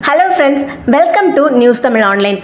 Hello friends welcome to News Tamil Online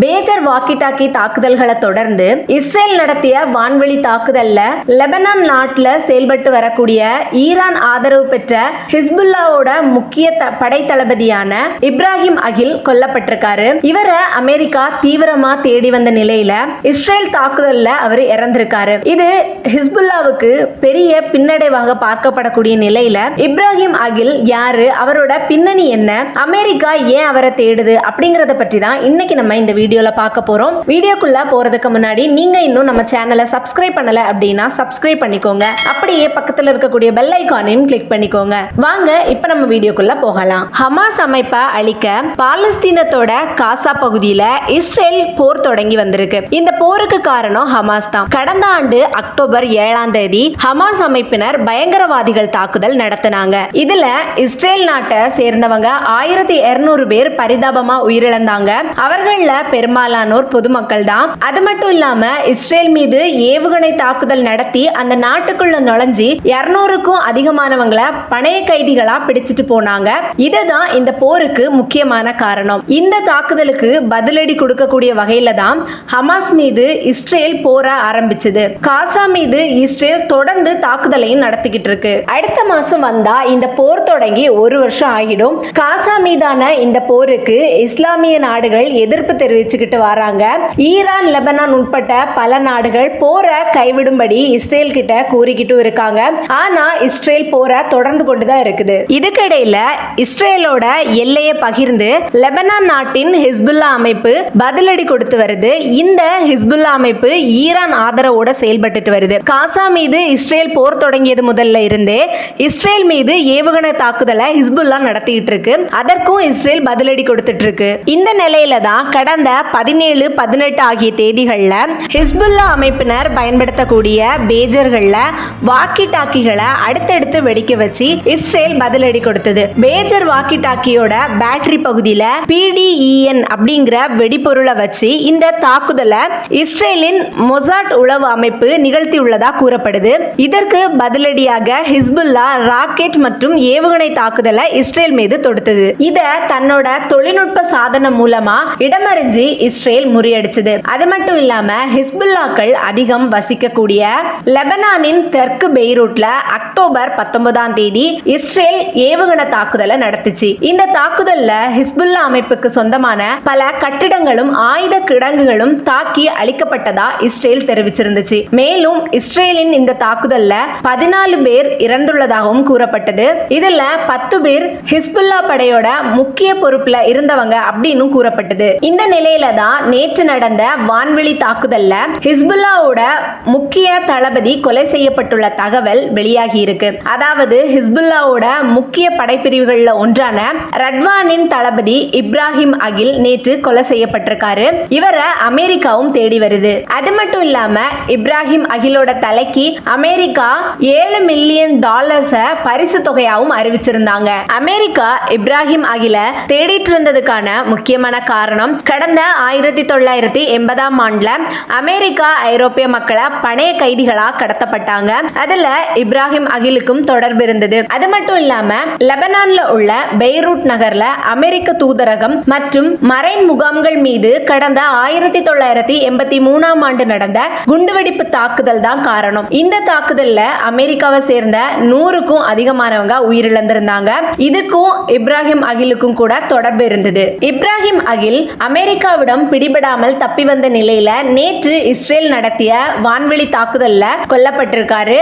pager walkie talkie தாக்குதல்களை தொடர்ந்து Israel நடத்திய வான்வெளி தாக்குதல்ல லெபனான் நாட்டில் செயல்பட்டு வரக்கூடிய ஈரான் ஆதரவு பெற்ற ஹிஸ்புல்லாவோட முக்கிய த- படை தளபதியான இப்ராஹிம் அகில் கொல்லப்பட்டிருக்காரு. இவரை அமெரிக்கா தீவிரமா தேடி வந்த நிலையில இஸ்ரேல் தாக்குதல்ல அவர் இறந்திருக்காரு. இது ஹிஸ்புல்லாவுக்கு பெரிய பின்னடைவாக பார்க்கப்படக்கூடிய நிலையில இப்ராஹிம் அகில் யாரு? அவரோட பின்னணி என்ன? அமெரிக்கா ஏன் அவரை தேடுது? அப்படிங்கறத பற்றி தான் இன்னைக்கு நம்ம இந்த வீடியோல பார்க்க போறோம். வீடியோக்குள்ள போறதுக்கு முன்னாடி நீங்க இன்னும் நம்ம சேனலை சப்ஸ்கிரைப் பண்ணல அப்படின்னா சப்ஸ்கிரைப் பண்ணிக்கோங்க. அப்படியே பக்கத்துல இருக்கக்கூடிய பெல் ஐகானையும் கிளிக் பண்ணிக்கோங்க. வாங்க இப்ப நம்ம வீடியோக்குள்ள போகலாம். ஹமாஸ் அமைப்பை அழிக்க பாலஸ்தீனத்தோட காசா பகுதியில இஸ்ரேல் போர் தொடங்கி வந்திருக்கு. இந்த போருக்கு காரணம் ஹமாஸ் தான். கடந்த ஆண்டு அக்டோபர் ஏழாம் தேதி ஹமாஸ் அமைப்பினர் பயங்கரவாதிகள் தாக்குதல் நடத்தினாங்க. இதுல இஸ்ரேல் நாட்டை சேர்ந்தவங்க ஆயிரத்தி இருநூறு பேர் பரிதாபமா உயிரிழந்தாங்க. அவர்கள பெரும்பாலானோர் பொதுமக்கள் தான் அது மட்டும் இல்லாம இஸ்ரேல் மீது ஏவுகணை தாக்குதல் நடத்தி அந்த நாட்டுக்குள்ள நுழைஞ்சி இருநூறுக்கும் அதிகமானவங்களை பணைய கைதிகளா பிடிச்சிட்டு போனாங்க. இதுதான் இந்த போருக்கு முக்கியமான காரணம். இந்த தாக்குதலுக்கு பதிலடி கொடுக்கக்கூடிய வகையில தான் ஹமாஸ் மீது இஸ்ரேல் போர ஆரம்பிச்சது. காசா மீது இஸ்ரேல் தொடர்ந்து தாக்குதலையும் நடத்திக்கிட்டு இருக்கு. அடுத்த மாசம் வந்தா இந்த போர் தொடங்கி ஒரு வருஷம் ஆகிடும். காசா மீதான இந்த போருக்கு இஸ்லாமிய நாடுகள் எதிர்ப்பு தெரிவிச்சுக்கிட்டு வராங்க. ஈரான் லெபனான் உட்பட்ட பல நாடுகள் போரை கைவிடும்படி இஸ்ரேல் கிட்ட கூறிக்கிட்டும் இருக்காங்க. ஆனா இஸ்ரேல் போரை தொடர்ந்து கொண்டுதான் இருக்குது. இதுக்கிடையில இஸ்ரேலோட எல்லையை பகிர்ந்து லெபனான் நாட்டின் ஹிஸ்புல்லா அமைப்பு பதிலடி கொடுத்து வருது. இந்த ஹிஸ்புல்லா அமைப்பு ஈரான் ஆதரவோட செயல்பட்டுட்டு வருது. காசா மீது இஸ்ரேல் போர் தொடங்கியது முதல்ல இருந்தே இஸ்ரேல் மீது ஏவுகணை தாக்குதலை ஹிஸ்புல்லா நடத்திட்டு இருக்கு. அதற்கும் இஸ்ரேல் பதிலடி கொடுத்துட்டு இருக்கு. இந்த நிலையில தான் கடந்த பதினேழு பதினெட்டு ஆகிய தேதிகளில் ஹிஸ்புல்லா அமைப்பினர் பயன்படுத்தக்கூடிய பேஜர்கள்ல வாக்கி டாக்கிகளை அடுத்தடுத்து வெடிக்க வச்சு இஸ்ரேல் பதிலடி கொடுத்தது. பேஜர் வாக்கி டாக்கியோட பேட்டரி பகுதியில பிடிஇஎன் அப்படிங்கிற வெடிபொருளை வச்சு இந்த தாக்குதலை இஸ்ரேலின் மொசாட் உளவு அமைப்பு நிகழ்த்தியுள்ளதாக கூறப்படுது. இதற்கு பதிலடியாக ஹிஸ்புல்லா ராக்கெட் மற்றும் ஏவுகணை தாக்குதலை இஸ்ரேல் மீது தொடுத்தது. இத தன்னோட தொழில்நுட்ப சாதனம் மூலமா இடமறிஞ்சு இஸ்ரேல் முறியடிச்சது. அது மட்டும் இல்லாம ஹிஸ்புல்லாக்கள் அதிகம் வசிக்கக்கூடிய லெபனானின் தெற்கு பெய்ரூட்ல அக்டோபர் பத்தொன்பதாம் தேதி இஸ்ரேல் ஏவுகணை தாக்குதலை நடத்துச்சு. இந்த தாக்குதல்ல ஹிஸ்புல்லா அமைப்புக்கு சொந்தமான பல கட்டிடங்களும் ஆயுத கிடங்குகளும் தாக்கி அழிக்கப்பட்டதா இஸ்ரேல் தெரிவிச்சிருந்துச்சு. மேலும் இஸ்ரேலின் இந்த தாக்குதல்ல பதினாலு பேர் இறந்துள்ளதாகவும் கூறப்பட்டது. இதுல பத்து பேர் ஹிஸ்புல்லா படையோட முக்கிய பொறுப்புல இருந்தவங்க அப்படின்னு கூறப்பட்டது. இந்த நிலையில தான் நேற்று நடந்த வான்வெளி தாக்குதல்ல ஹிஸ்புல்லாவோட முக்கிய தளபதி கொலை செய்யப்பட்டுள்ள தகவல் வெளியாகி இருக்கு. அதாவது ஹிஸ்புல்லாவோட முக்கிய படைப்பிரிவுகள்ல ஒன்றான ரட்வானின் தளபதி இப்ராஹிம் அகில் நேற்று கொலை செய்யப்பட்டிருக்காரு. இவரை அமெரிக்காவும் தேடி வருது. அது மட்டும் இல்லாம இப்ராஹிம் அகிலோட தலைக்கு அமெரிக்கா ஏழு மில்லியன் டாலர்ஸ பரிசு தொகையாவும் அறிவிச்சிருந்தாங்க. அமெரிக்கா இப்ராஹிம் அகில தேடிட்டு இருந்ததுக்கான முக்கியமான காரணம் கடந்த ஆயிரத்தி தொள்ளாயிரத்தி எண்பதாம் ஆண்டுல அமெரிக்கா ஐரோப்பிய மக்களை பணைய கைதிகளா கடத்தப்பட்டாங்க. அதுல இப்ராஹிம் அகிலுக்கும் தொடர்பு இருந்தது. அது மட்டும் இல்லாம லெபனான்ல உள்ள பெய்ரூட் நகர்ல அமெரிக்க தூதரகம் மற்றும் மரைன் முகாம்கள் மீது கடந்த ஆயிரத்தி தொள்ளாயிரத்தி எண்பத்தி மூணாம் ஆண்டு நடந்த குண்டுவெடிப்பு தாக்குதல் தான் காரணம். இந்த தாக்குதல்ல அமெரிக்காவை சேர்ந்த நூறுக்கும் அதிகமானவங்க உயிரிழந்திருந்தாங்க. இதுக்கும் இப்ராஹிம் அகிலுக்கும் கூட தொடர்பு இருந்தது. இப்ராஹிம் அகில் அமெரிக்கா அமெரிக்காவிடம் பிடிபடாமல் தப்பி வந்த நிலையில நேற்று இஸ்ரேல் நடத்திய வான்வெளி தாக்குதல்ல கொல்லப்பட்டிருக்காரு.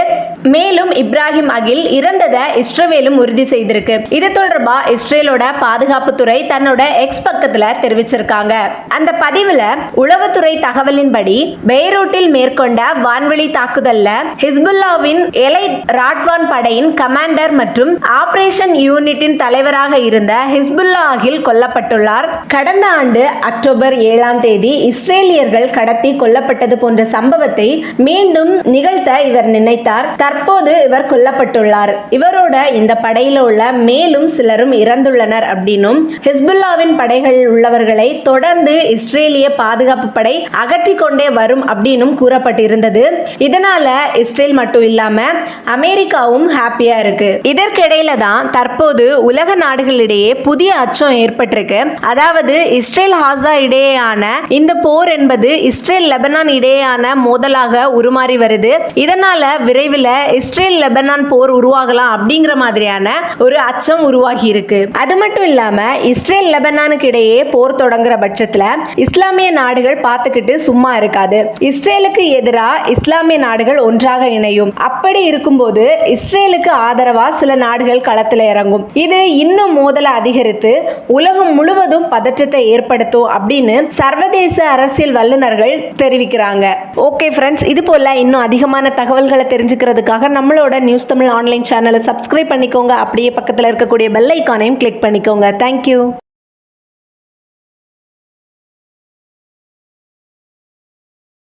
மேலும் இப்ராஹிம் அகில் இறந்ததை இஸ்ரேலும் உறுதி செய்திருக்கு. இது தொடர்பா இஸ்ரேலோட பாதுகாப்புத்துறை தன்னோட எக்ஸ் பக்கத்துல தெரிவிச்சிருக்காங்க. அந்த பதிவுல உளவுத்துறை தகவலின்படி பெய்ரூட்டில் மேற்கொண்ட வான்வெளி தாக்குதல்ல ஹிஸ்புல்லாவின் எலை ராட்வான் படையின் கமாண்டர் மற்றும் ஆபரேஷன் யூனிட்டின் தலைவராக இருந்த ஹிஸ்புல்லா அகில் கொல்லப்பட்டுள்ளார். கடந்த ஆண்டு அக்டோபர் ஏழாம் தேதி இஸ்ரேலியர்கள் கடத்தி கொல்லப்பட்டது போன்ற சம்பவத்தை மீண்டும் நிகழ்த்த இவர் நினைத்தார். தற்போது இவர் கொல்லப்பட்டுள்ளார். இவரோட இந்த படையில உள்ள மேலும் சிலரும் இறந்துள்ளனர் அப்படின்னும் ஹிஸ்புல்லாவின் படைகள் உள்ளவர்களை தொடர்ந்து இஸ்ரேலிய பாதுகாப்பு படை அகற்றி கொண்டே வரும் அப்படின்னும் கூறப்பட்டிருந்தது. இதனால இஸ்ரேல் மட்டும் இல்லாம அமெரிக்காவும் ஹாப்பியா இருக்கு. இதற்கிடையில தான் தற்போது உலக நாடுகளிடையே புதிய அச்சம் ஏற்பட்டிருக்கு. அதாவது இஸ்ரேல் ஹாசா இடையேயான இந்த போர் என்பது இஸ்ரேல் லெபனான் இடையேயான மோதலாக உருமாறி வருது. இதனால விரைவில் இஸ்ரேல் லெபனான் போர் உருவாகலாம் அப்படிங்கிற மாதிரியான ஒரு அச்சம் உருவாகி இருக்கு. அது மட்டும் இல்லாம இஸ்ரேல் லெபனானுக்கு இடையே போர் தொடங்குற பட்சத்துல இஸ்லாமிய நாடுகள் பார்த்துக்கிட்டு சும்மா இருக்காது. இஸ்ரேலுக்கு எதிராக இஸ்லாமிய நாடுகள் ஒன்றாக இணையும். அப்படி இருக்கும்போது இஸ்ரேலுக்கு ஆதரவா சில நாடுகள் களத்துல இறங்கும். இது இன்னும் மோதலை அதிகரித்து உலகம் முழுவதும் பதற்றத்தை ஏற்படுத்தும் அப்படின்னு சர்வதேச அரசியல் வல்லுநர்கள் தெரிவிக்கிறாங்க. ஓகே ஃப்ரெண்ட்ஸ் இது போல இன்னும் அதிகமான தகவல்களை தெரிஞ்சுக்கிறதுக்காக நம்மளோட நியூஸ் தமிழ் ஆன்லைன் சேனலை சப்ஸ்கிரைப் பண்ணிக்கோங்க. அப்படியே பக்கத்தில் இருக்கக்கூடிய பெல் ஐக்கானையும் கிளிக் பண்ணிக்கோங்க. தேங்க்யூ